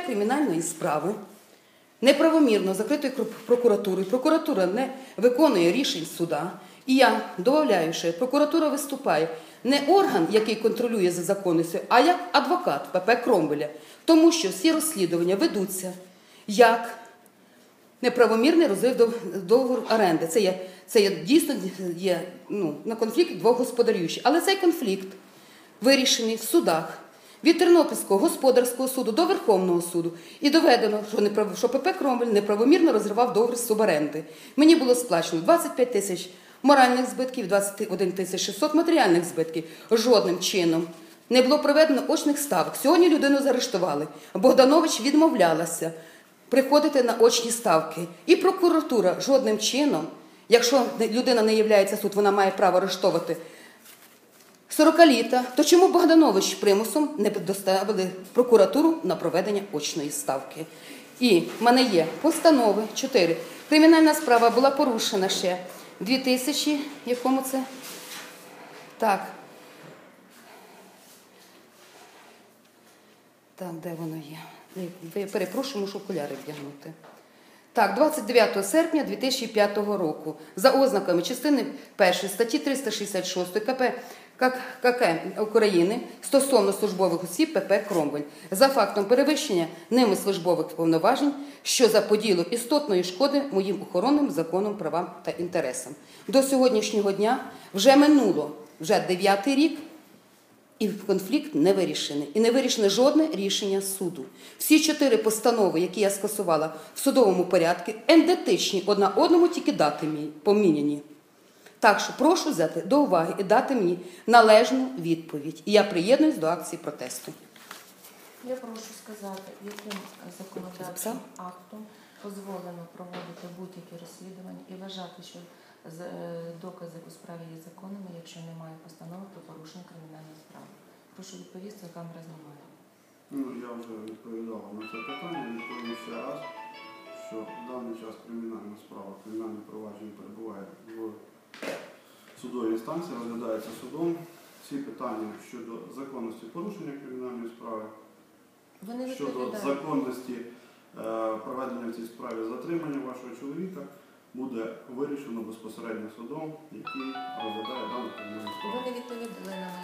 кримінальної справи неправомірно закритої кр- прокуратурою, прокуратура не виконує рішень суда. І я додаю, що прокуратура виступає не орган, який контролює за законністю, а як адвокат ПП Кромвеля. Тому що всі розслідування ведуться як неправомірний розрив договору оренди. Це є, це є дійсно є ну, на конфлікт двох господарюючих. Але цей конфлікт вирішений в судах від Тернопільського господарського суду до Верховного суду і доведено, що, неправ... що ПП Кромвель неправомірно розривав договір з суборенди. Мені було сплачено 25 тисяч моральних збитків, 21 тисяч 600 матеріальних збитків. Жодним чином не було проведено очних ставок. Сьогодні людину заарештували. Богданович відмовлялася приходити на очні ставки. І прокуратура жодним чином, якщо людина не є суд, вона має право арештовувати 40-літа, то чому Богданович примусом не доставили прокуратуру на проведення очної ставки? І в мене є постанови 4. Кримінальна справа була порушена ще в 2000, якому це? Так. Так, де воно є? Перепрошую, мушу окуляри вдягнути. Так, 29 серпня 2005 року за ознаками частини 1 статті 366 КП КК України стосовно службових осіб ПП Кромвель за фактом перевищення ними службових повноважень, що заподіло істотної шкоди моїм охоронним законом, правам та інтересам. До сьогоднішнього дня вже минуло вже дев'ятий рік. І конфлікт не вирішений. І не вирішене жодне рішення суду. Всі чотири постанови, які я скасувала в судовому порядку, ендетичні одна одному, тільки дати мені поміняні. Так що прошу взяти до уваги і дати мені належну відповідь. І я приєднуюсь до акції протесту. Я прошу сказати, яким законодавчим актом дозволено проводити будь-які розслідування і вважати, що е, докази у справі є законними, якщо немає постанови про порушення кримінальної справи. Прошу відповісти, камера знімає. Ну, я вже відповідав на це питання, відповім ще раз, що в даний час кримінальна справа, кримінальне провадження перебуває в судовій інстанції, розглядається судом. Всі питання щодо законності порушення кримінальної справи, Ви не щодо законності е, проведення в цій справі затримання вашого чоловіка буде вирішено безпосередньо судом, який розглядає дану кримінальну Ви не відповіли на.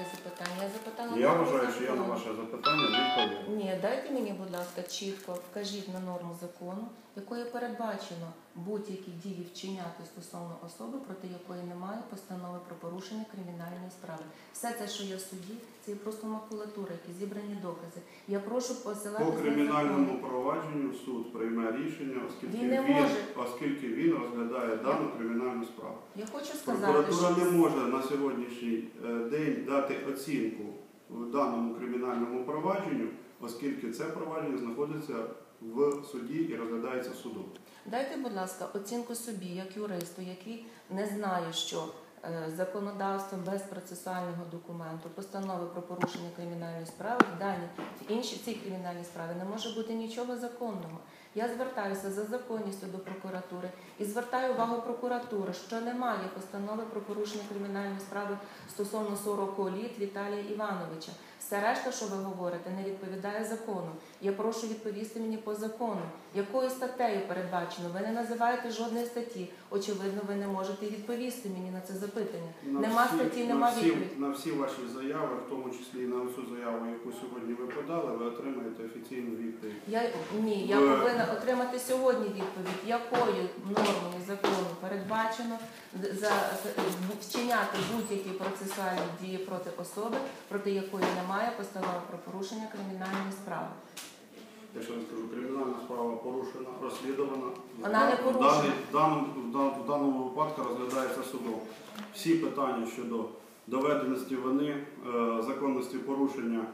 Я Я вважаю, що я на ваше запитання відповів. Ні, дайте мені, будь ласка, чітко вкажіть на норму закону, якою передбачено будь-які дії вчиняти стосовно особи, проти якої немає постанови про порушення кримінальної справи. Все це, що є в суді, це є просто макулатура, які зібрані докази. Я прошу посилати По кримінальному провадженню суд прийме рішення, оскільки Він він, оскільки він розглядає дану кримінальну справу. Я хочу сказати, Прокуратура що не може на сьогоднішній е, день дати оцінку в даному кримінальному провадженню, оскільки це провадження знаходиться в суді і розглядається судом. Дайте, будь ласка, оцінку собі, як юристу, який не знає, що е, законодавством без процесуального документу, постанови про порушення кримінальної справи в даній в іншій цій кримінальній справі не може бути нічого законного. Я звертаюся за законністю до прокуратури і звертаю увагу прокуратури, що немає постанови про порушення кримінальної справи стосовно 40 літ Віталія Івановича. Все решта, що ви говорите, не відповідає закону. Я прошу відповісти мені по закону. Якою статтею передбачено? Ви не називаєте жодної статті. Очевидно, ви не можете відповісти мені на це запитання. На нема всі- статті, на нема всі, відповіді. на всі ваші заяви, в тому числі і на цю заяву, яку сьогодні ви подали, ви отримаєте офіційну відповідь. Я ні, я Ви- повинна отримати сьогодні відповідь, якою нормою закону передбачено за вчиняти будь-які процесуальні дії проти особи, проти якої немає постанови про порушення кримінальної справи. Я ще вам скажу, кримінальна справа порушена, розслідувана. Вона не В порушена. даний- В даному, в даному випадку розглядається судом. Всі питання щодо доведеності вини, е, законності порушення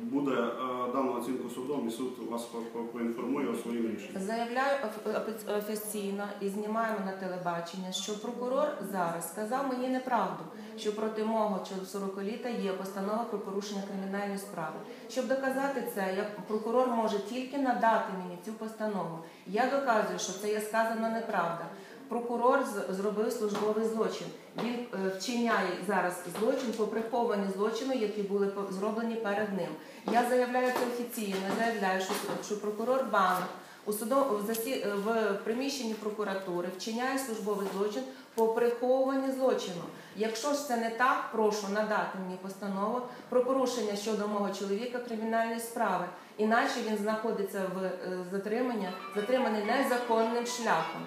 буде е, дану оцінку судом і суд вас по- по- поінформує у своїм рішенні. Заявляю оф- офіційно і знімаємо на телебачення, що прокурор зараз сказав мені неправду, що проти мого 40-літа є постанова про порушення кримінальної справи. Щоб доказати це, я прокурор може тільки надати мені цю постанову. Я доказую, що це є сказано неправда. Прокурор зробив службовий злочин. Він е, вчиняє зараз злочин по прихованні злочину, які були зроблені перед ним. Я заявляю це офіційно. Заявляю, що, що прокурор Банк у судо в, засі... в приміщенні прокуратури вчиняє службовий злочин по приховуванні злочину. Якщо ж це не так, прошу надати мені постанову про порушення щодо мого чоловіка кримінальної справи. Іначе він знаходиться в е, затриманні, затриманий незаконним шляхом.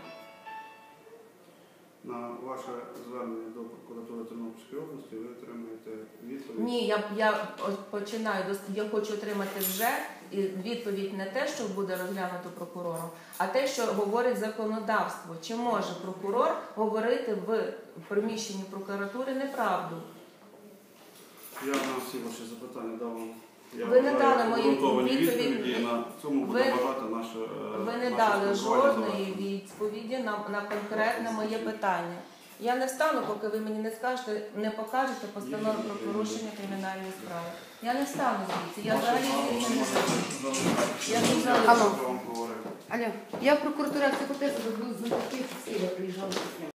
На ваше звернення до прокуратури Тернопільської області ви отримаєте відповідь. Ні, я, я починаю я хочу отримати вже відповідь не те, що буде розглянуто прокурором, а те, що говорить законодавство. Чи може прокурор говорити в приміщенні прокуратури неправду? Я на всі ваші запитання дав вам. Я Ви не мої обґрунтовані відповіді. На цьому буде Ви- бажати наше е, Ви не дали жодної відповіді на, на конкретне моє питання. Я не встану, поки ви мені не скажете, не покажете постанову про порушення кримінальної справи. Я не встану звідси. Я взагалі звідси не встану. Я тут залишу. Алло. Я в прокуратурі експертизу з Києва приїжджала.